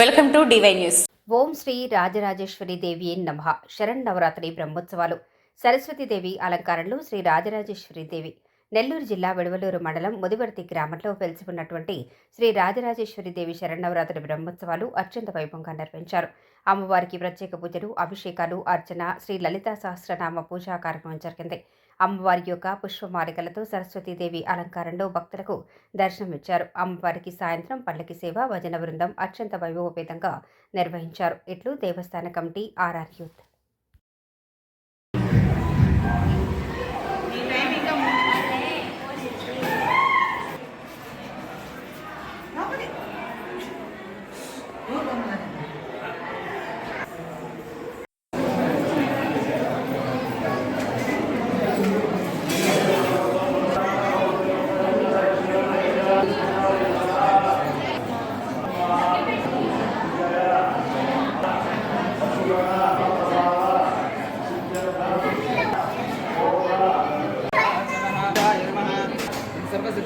Welcome to DY news. ఓం శ్రీ రాజరాజేశ్వరి దేవి నమ. శరణ్ నవరాత్రి బ్రహ్మోత్సవాలు. సరస్వతీదేవి అలంకారంలో శ్రీ రాజరాజేశ్వరి దేవి. నెల్లూరు జిల్లా విడవలూరు మండలం ముదివర్తి గ్రామంలో వెలిసి ఉన్నటువంటి శ్రీ రాజరాజేశ్వరి దేవి శరణవరాత్రి బ్రహ్మోత్సవాలు అత్యంత వైభవంగా నిర్వహించారు. అమ్మవారికి ప్రత్యేక పూజలు అభిషేకాలు అర్చన శ్రీ లలితా సహస్రనామ పూజా కార్యక్రమం జరిగింది. అమ్మవారి యొక్క పుష్పమాలికలతో సరస్వతీదేవి అలంకారంలో భక్తులకు దర్శనమిచ్చారు. అమ్మవారికి సాయంత్రం పల్లకి సేవ భజన బృందం అత్యంత వైభవపేతంగా నిర్వహించారు. ఇట్లు దేవస్థాన కమిటీ ఆర్ఆర్ యూత్.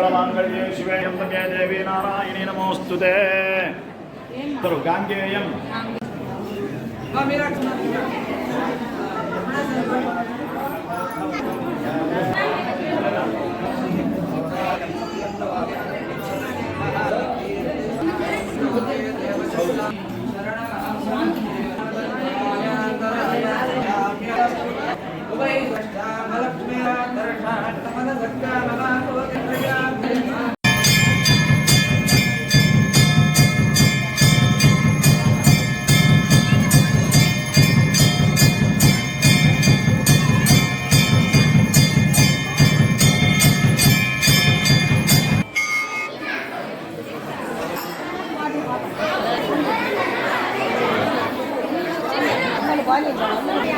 మంగళమాంగళ్యే శివే యంతకే దేవి నారాయణి నమోస్తుతే తరు గాంగేయం. నమ Cái!